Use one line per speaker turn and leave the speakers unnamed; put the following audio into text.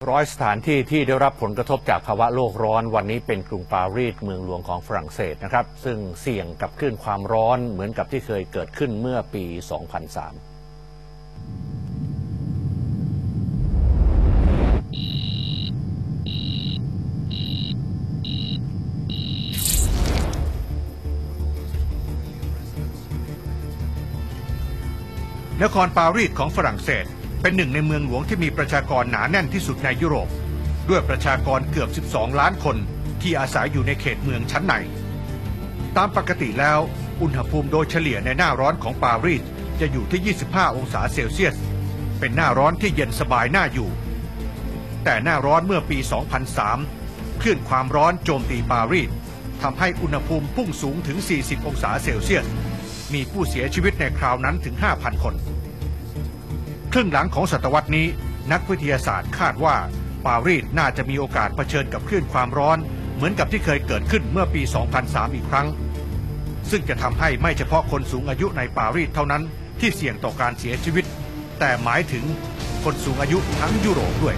ร้อยสถานที่ที่ได้รับผลกระทบจากภาวะโลกร้อนวันนี้เป็นกรุงปารีสเมืองหลวงของฝรั่งเศสนะครับ ซึ่งเสี่ยงกับคลื่นความร้อนเหมือนกับที่เคยเกิดขึ้นเมื่อปี 2003
นครปารีสของฝรั่งเศส เป็นหนึ่งในเมืองหลวงที่มีประชากรหนาแน่นที่สุดในยุโรป ด้วยประชากรเกือบ 12 ล้านคนที่อาศัยอยู่ในเขตเมืองชั้นใน ตามปกติแล้ว อุณหภูมิโดยเฉลี่ยในหน้าร้อนของปารีสจะอยู่ที่ 25 องศาเซลเซียส เป็นหน้าร้อนที่เย็นสบายน่าอยู่ แต่หน้าร้อนเมื่อปี 2003 คลื่นความร้อนโจมตีปารีสทำให้อุณหภูมิพุ่งสูงถึง 40 องศาเซลเซียส มีผู้เสียชีวิตในคราวนั้นถึง 5,000 คน ครึ่งหลังของศตวรรษนี้ นักวิทยาศาสตร์คาดว่าปารีสน่าจะมีโอกาสเผชิญกับคลื่นความร้อน เหมือนกับที่เคยเกิดขึ้นเมื่อปี 2003 อีกครั้ง ซึ่งจะทำให้ไม่เฉพาะคนสูงอายุในปารีสเท่านั้นที่เสี่ยงต่อการเสียชีวิต แต่หมายถึงคนสูงอายุทั้งยุโรปด้วย